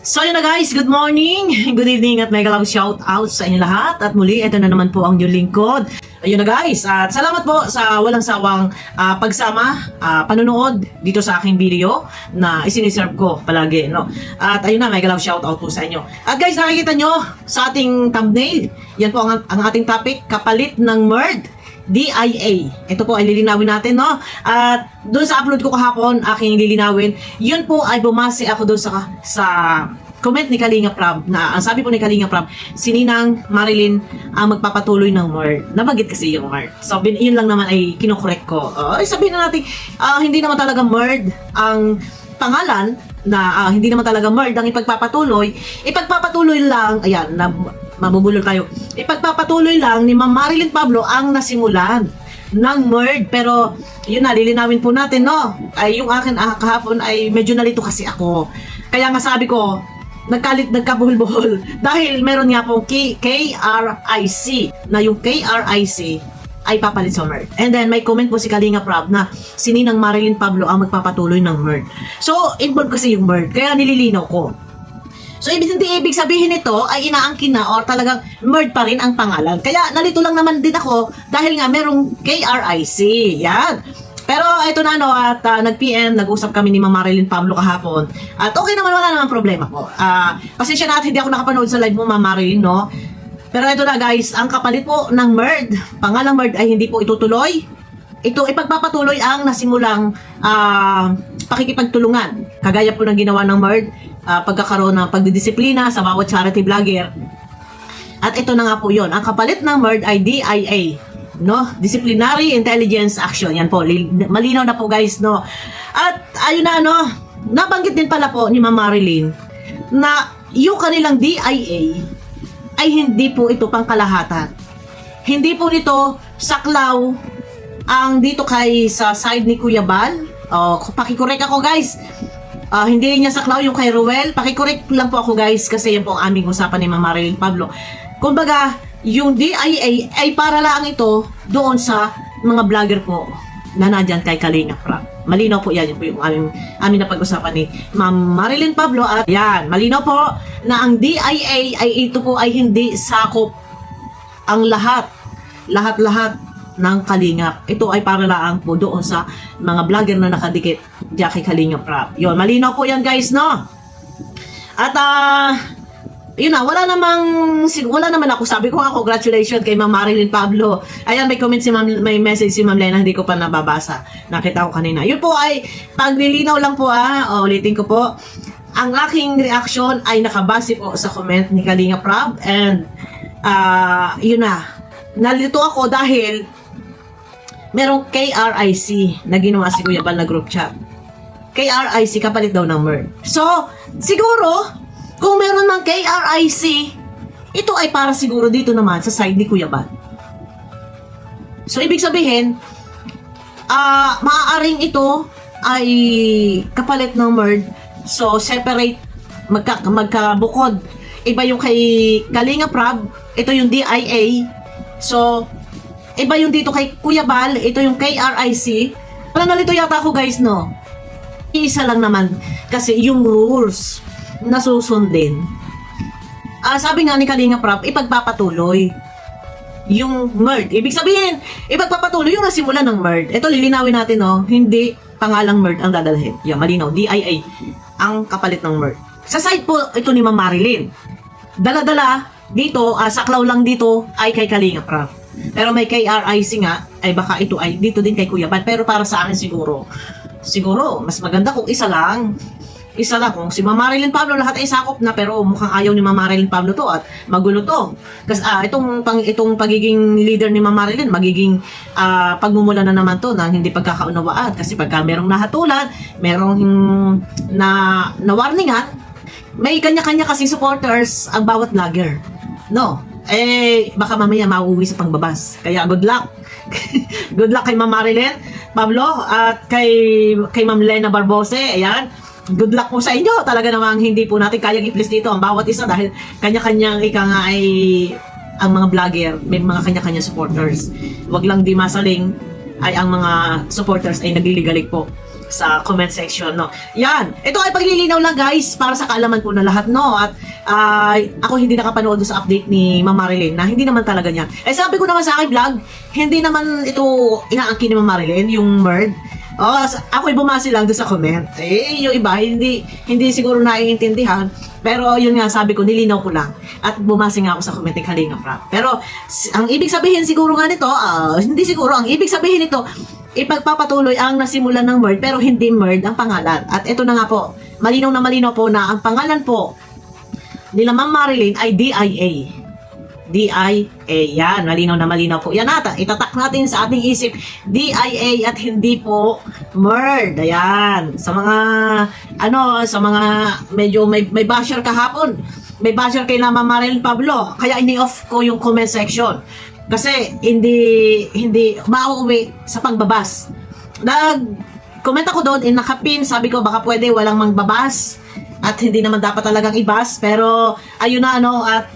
So yun na guys, good morning, good evening at mega love shout out sa inyo lahat. At muli, ito na naman po ang inyong lingkod. Ayun na guys, at salamat po sa walang sawang ah, pagsama, ah, panunood dito sa aking video na isiniserve ko palagi. No? At ayun na, mega love shout out po sa inyo. At guys, nakikita nyo sa ating thumbnail, yan po ang, ang ating topic, kapalit ng merd. DIA. Ito po ay lilinawin natin, no? At doon sa upload ko kahapon, aking lilinawin, yun po ay bumase ako doon sa, sa comment ni Kalinga Prab na ang sabi po ni Kalinga Prab, si Ninang Marilyn ang magpapatuloy ng MERD. Nabanggit kasi yung MERD. So, bin, yun lang naman ay kinokorek ko. Uh, ay sabihin na natin, ah, hindi naman talaga MERD ang pangalan na ah, hindi naman talaga MERD ang ipagpapatuloy. Ipagpapatuloy lang, ayan, na, mabubulol tayo. Ipagpapatuloy lang ni Ma'am Marilyn Pablo ang nasimulan ng MERD. Pero, yun na, lilinawin po natin, no? Ay, yung akin ah, kahapon ay medyo nalito kasi ako. Kaya nga sabi ko, nagkalit, nagkabuhol-buhol. Dahil meron nga pong K- KRIC, na yung KRIC ay papalit sa MERD. And then, may comment po si Kalinga Prab na si Ninang Marilyn Pablo ang magpapatuloy ng MERD. So, involved kasi yung MERD. Kaya nililinaw ko. So, ibig, hindi ibig sabihin nito ay inaangkin na or talagang MERD pa rin ang pangalan. Kaya nalito lang naman din ako dahil nga merong KRIC. Yan. Pero ito na no, at ah, nag-PM, nag-usap kami ni Ma'am Marilyn Pablo kahapon. At okay naman, wala naman problema po. Ah, pasensya na at hindi ako nakapanood sa live mo, Ma'am Marilyn, no? Pero ito na guys, ang kapalit po ng MERD, pangalang MERD ay hindi po itutuloy. Ito ipagpapatuloy ang nasimulang ah, pakikipagtulungan. Kagaya po ng ginawa ng MERD, ah, pagkakaroon ng pagdidisiplina sa bawat charity vlogger. At ito na nga po yon. Ang kapalit ng MERD ay DIA. No? Disciplinary Intelligence Action. Yan po. Li- Malinaw na po guys. No? At ayun na ano, nabanggit din pala po ni Ma'am Marilyn na yung kanilang DIA ay hindi po ito pangkalahatan. Hindi po nito saklaw ang dito kay sa side ni Kuya Bal. Oh, pakikorek ako guys. Ah, hindi niya saklaw yung kay Ruel. Pakikorek lang po ako guys kasi yan po ang aming usapan ni Ma'am Marilyn Pablo. Kumbaga, yung DIA ay para lang ito doon sa mga vlogger po na nandyan kay Kalinga Prab. Malinaw po yan, yun po yung aming, aming napag-usapan ni Ma'am Marilyn Pablo at yan, malinaw po na ang DIA ay ito po ay hindi sakop ang lahat, lahat-lahat ng Kalingap. Ito ay para lang po doon sa mga vlogger na nakadikit diyan kay Kalingap Rap. Yun, malinaw po yan guys, no? At ah, yun na, wala namang, wala naman ako. Sabi ko nga, congratulations kay Ma'am Marilyn Pablo. Ayan, may comment si Ma'am, may message si Ma'am Lena, hindi ko pa nababasa. Nakita ko kanina. Yun po ay, paglilinaw lang po ah, o, ulitin ko po. Ang aking reaction ay nakabase po sa comment ni Kalinga Prab and ah, yun na, nalito ako dahil merong KRIC na ginawa si Kuya Bal na group chat. KRIC kapalit daw ng MERD. So, siguro, kung meron ng KRIC, ito ay para siguro dito naman sa side ni Kuya Bal. So, ibig sabihin, ah maaaring ito ay kapalit ng MERD. So, separate, magka, magkabukod. Iba yung kay Kalinga Prab, ito yung DIA. So, iba yung dito kay Kuya Bal, ito yung KRIC. Parang nalito yata ako guys, no? Isa lang naman kasi yung rules na susundin. Ah, sabi nga ni Kalinga Prab, ipagpapatuloy yung MERD. Ibig sabihin, ipagpapatuloy yung nasimula ng MERD. Ito, lilinawin natin, no? Hindi pangalang MERD ang dadalhin. Yan, malinaw. DIA ang kapalit ng MERD. Sa side po, ito ni Ma'am Marilyn. Dala-dala, dito, ah, saklaw lang dito, ay kay Kalinga Prab. Pero may KRIC nga, ay baka ito ay dito din kay Kuya Bal. Pero para sa akin siguro, siguro, mas maganda kung isa lang. Isa lang. Kung si Ma'am Marilyn Pablo, lahat ay sakop na. Pero mukhang ayaw ni Ma'am Marilyn Pablo to at magulo to. Kasi ah, itong, pang, itong pagiging leader ni Ma'am Marilyn, magiging ah, pagmumula na naman to ng hindi pagkakaunawaan. Kasi pagka merong nahatulan, merong na, na warningan, may kanya-kanya kasing supporters ang bawat vlogger. No? Eh, baka mamaya mauwi sa pangbabas. Kaya good luck. good luck kay Ma'am Marilyn, Pablo, at kay, kay Ma'am Lena Barbose. Ayan. Good luck po sa inyo. Talaga namang hindi po natin kayang i-please dito ang bawat isa dahil kanya-kanyang ika nga ay ang mga vlogger, may mga kanya-kanya supporters. Wag lang di masaling ay ang mga supporters ay nagliligalig po sa comment section, no. Yan. Ito ay paglilinaw lang, guys, para sa kaalaman po na lahat, no. At ah, ako hindi nakapanood sa update ni Ma'am Marilyn na hindi naman talaga niya. Eh, sabi ko naman sa aking vlog, hindi naman ito inaangkin ni Ma'am Marilyn, yung murd. Oh, ako'y bumasi lang doon sa comment. Eh, yung iba, hindi, hindi siguro naiintindihan. Pero yun nga, sabi ko, nilinaw ko lang. At bumasi nga ako sa comment ni Kalinga Prab. Pero, ang ibig sabihin siguro nga nito, ah, hindi siguro, ang ibig sabihin nito, ipagpapatuloy ang nasimulan ng Merd, pero hindi Merd ang pangalan. At ito na nga po, malinaw na malinaw po na ang pangalan po nila Ma'am Marilyn ay DIA. DIA. Yan, malinaw na malinaw po. Yan nata, itatak natin sa ating isip, DIA at hindi po MERD. Ayan. Sa mga, ano, sa mga medyo may, may basher kahapon. May basher kay na Ma'am Marilyn Pablo. Kaya ini-off ko yung comment section. Kasi hindi, hindi, mauuwi sa pagbabas. Nag, comment ako doon, in nakapin, sabi ko baka pwede walang mangbabas at hindi naman dapat talagang ibas pero ayun na ano at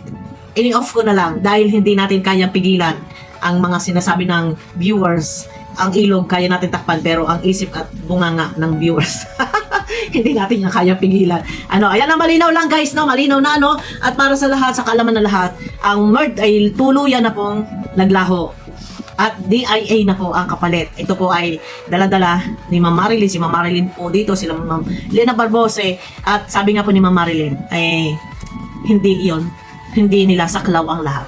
ini-off ko na lang dahil hindi natin kayang pigilan ang mga sinasabi ng viewers ang ilog kaya natin takpan pero ang isip at bunganga ng viewers hindi natin yung kaya pigilan ano ayan na malinaw lang guys no malinaw na no at para sa lahat sa kaalaman na lahat ang merd ay tuluyan na pong naglaho at DIA na po ang kapalit. Ito po ay dala-dala ni Ma'am Marilyn. Si Ma'am Marilyn po dito, sila Ma'am Lena Barbose. At sabi nga po ni Ma'am Marilyn, ay hindi iyon. Hindi nila saklaw ang lahat.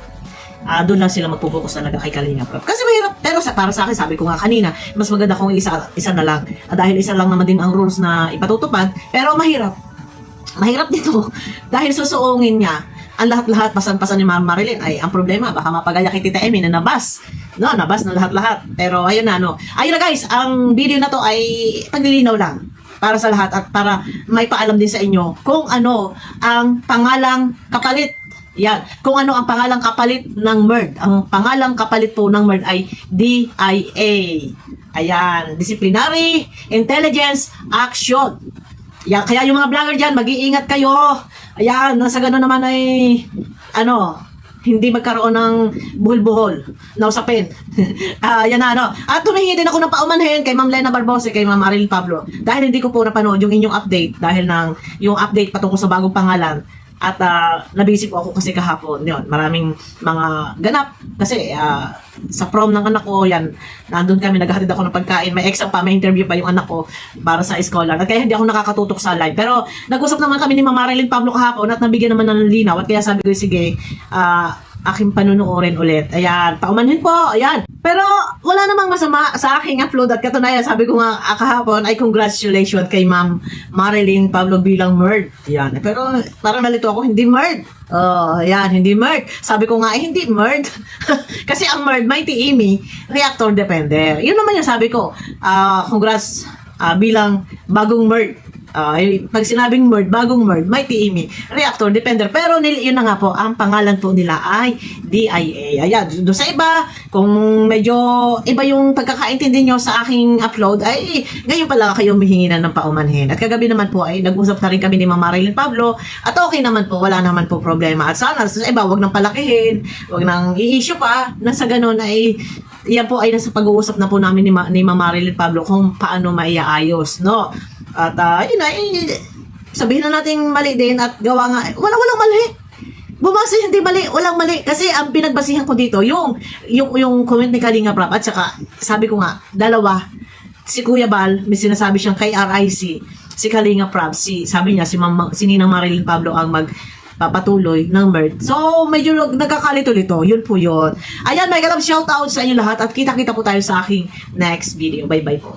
Ah, doon lang sila magpupokus talaga kay Kalinga Prab. Kasi mahirap, pero sa, para sa akin, sabi ko nga kanina, mas maganda kung isa, isa na lang. Ah, dahil isa lang naman din ang rules na ipatutupad, pero mahirap. Mahirap dito dahil susuungin niya ang lahat-lahat pasan-pasan ni Ma'am Marilyn ay ang problema baka mapagaya kay Tita Emmy na nabas no nabas na lahat-lahat pero ayun na no ayun na guys ang video na to ay paglilinaw lang para sa lahat at para may paalam din sa inyo kung ano ang pangalang kapalit yan. Kung ano ang pangalang kapalit ng MERD. Ang pangalang kapalit po ng MERD ay DIA. Ayan. Disciplinary Intelligence Action. Yan, kaya yung mga vlogger dyan, mag-iingat kayo. Ayan, nasa gano'n naman ay, ano, hindi magkaroon ng buhol-buhol na usapin. Ah, yan na, ano. At tumingi din ako ng paumanhin kay Ma'am Lena Barbose, kay Ma'am Aril Pablo. Dahil hindi ko po napanood yung inyong update, dahil ng yung update patungkol sa bagong pangalan. At uh, nabisi po ako kasi kahapon. Yun, maraming mga ganap. Kasi ah, sa prom ng anak ko, yan, nandun kami, naghahatid ako ng pagkain. May exam pa, may interview pa yung anak ko para sa scholar. At kaya hindi ako nakakatutok sa live. Pero nag-usap naman kami ni Ma'am Marilyn Pablo kahapon at nabigyan naman ng linaw. At kaya sabi ko, sige, ah, aking panunuorin ulit. Ayan, paumanhin po, ayan. Pero wala namang masama sa aking upload at katunayan, sabi ko nga ah, kahapon ay congratulations kay Ma'am Marilyn Pablo bilang Merd. Yan. Pero parang nalito ako, hindi Merd. Oh, yan, hindi Merd. Sabi ko nga, eh, hindi Merd. Kasi ang Merd, Mighty Amy, reactor depender. Yun naman yung sabi ko. Ah, congrats ah, bilang bagong Merd. Eh, pag sinabing Merd, bagong Merd, Mighty Amy, reactor depender. Pero nil, yun na nga po, ang pangalan po nila ay DIA. Ayan, doon sa iba, kung medyo iba yung pagkakaintindi nyo sa aking upload, ay ngayon pala kayo humihingi na ng paumanhin. At kagabi naman po ay nag-usap na rin kami ni Ma'am Marilyn Pablo at okay naman po, wala naman po problema. At sana sa iba, wag nang palakihin, wag nang i-issue pa, na sa ganun ay yan po ay nasa pag-uusap na po namin ni, Ma- ni Ma'am Marilyn Pablo kung paano maiaayos, no? At uh, yun na, eh, sabihin na natin mali din at gawa nga, wala walang mali. Bumasi hindi mali, walang mali kasi ang pinagbasihan ko dito yung yung yung comment ni Kalinga Prab at saka sabi ko nga dalawa si Kuya Bal may sinasabi siyang kay RIC si Kalinga Prab si sabi niya si Mama, si Ninang Marilyn Pablo ang mag papatuloy ng MERD. So, medyo nagkakalito-lito. Yun po yun. Ayan, may galap shoutout sa inyo lahat at kita-kita po tayo sa aking next video. Bye-bye po.